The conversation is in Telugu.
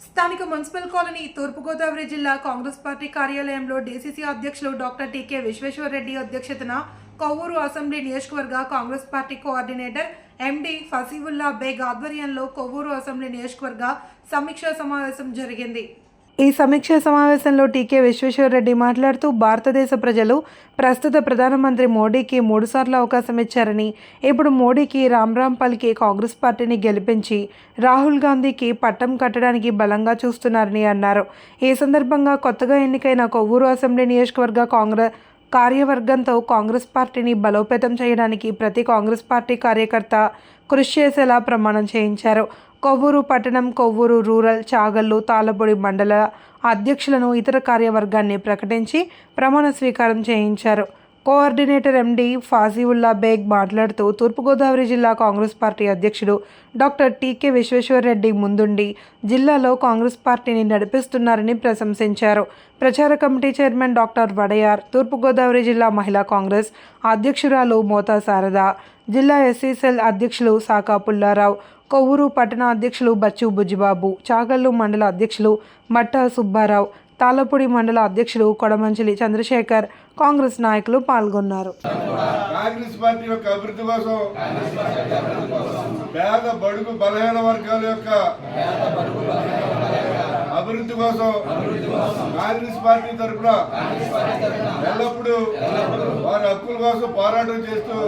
స్థానిక మున్సిపల్ కాలనీ తూర్పుగోదావరి జిల్లా కాంగ్రెస్ పార్టీ కార్యాలయంలో డీసీసీ అధ్యక్షులు డాక్టర్ టీకే విశ్వేశ్వరరెడ్డి అధ్యక్షతన కొవ్వూరు అసెంబ్లీ నియోజకవర్గ Congress party coordinator MD Fasiullah Baig ఆధ్వర్యంలో కొవ్వూరు అసెంబ్లీ నియోజకవర్గ సమీక్షా సమావేశం జరిగింది. ఈ సమీక్ష సమావేశంలో టీకే విశ్వేశ్వరరెడ్డి మాట్లాడుతూ భారతదేశ ప్రజలు ప్రస్తుత ప్రధానమంత్రి మోడీకి మూడుసార్లు అవకాశం ఇచ్చారని ఇప్పుడు మోడీకి రామ్ రామ్ పలికి కాంగ్రెస్ పార్టీని గెలిపించి రాహుల్ గాంధీకి పట్టం కట్టడానికి బలంగా చూస్తున్నారని అన్నారు. ఈ సందర్భంగా కొత్తగా ఎన్నికైన కొవ్వూరు అసెంబ్లీ నియోజకవర్గ కాంగ్రెస్ కార్యవర్గంతో కాంగ్రెస్ పార్టీని బలోపేతం చేయడానికి ప్రతి కాంగ్రెస్ పార్టీ కార్యకర్త కృషి చేసేలా ప్రమాణం చేయించారు. కొవ్వూరు పట్టణం కొవ్వూరు రూరల్ చాగల్లు తాళపొడి మండల అధ్యక్షులను ఇతర కార్యవర్గాన్ని ప్రకటించి ప్రమాణ స్వీకారం చేయించారు. కోఆర్డినేటర్ ఎండి ఫాజీవుల్లా బేగ్ మాట్లాడుతూ తూర్పుగోదావరి జిల్లా కాంగ్రెస్ పార్టీ అధ్యక్షుడు డాక్టర్ టీకే విశ్వేశ్వరరెడ్డి ముందుండి జిల్లాలో కాంగ్రెస్ పార్టీని నడిపిస్తున్నారని ప్రశంసించారు. ప్రచార committee chairman doctor Wadiyar Thoorpu Godavari జిల్లా మహిళా కాంగ్రెస్ అధ్యక్షురాలు మోతా శారద జిల్లా ఎస్సీసెల్ అధ్యక్షులు సాకా పుల్లారావు కొవ్వూరు పట్టణ అధ్యక్షులు బచ్చు బుజ్జిబాబు చాగల్లు మండల అధ్యక్షులు మట్టా సుబ్బారావు తాళ్ళపూడి మండల అధ్యక్షులు కొడమంచిలి చంద్రశేఖర్ కాంగ్రెస్ నాయకులు పాల్గొన్నారు. కాంగ్రెస్ పార్టీ యొక్క అభివృద్ధి కోసం పేద బడుగు బలహీన వర్గాల యొక్క అభివృద్ధి కోసం కాంగ్రెస్ పార్టీ తరఫున ఎల్లప్పుడూ వారి హక్కుల కోసం పోరాటం చేస్తూ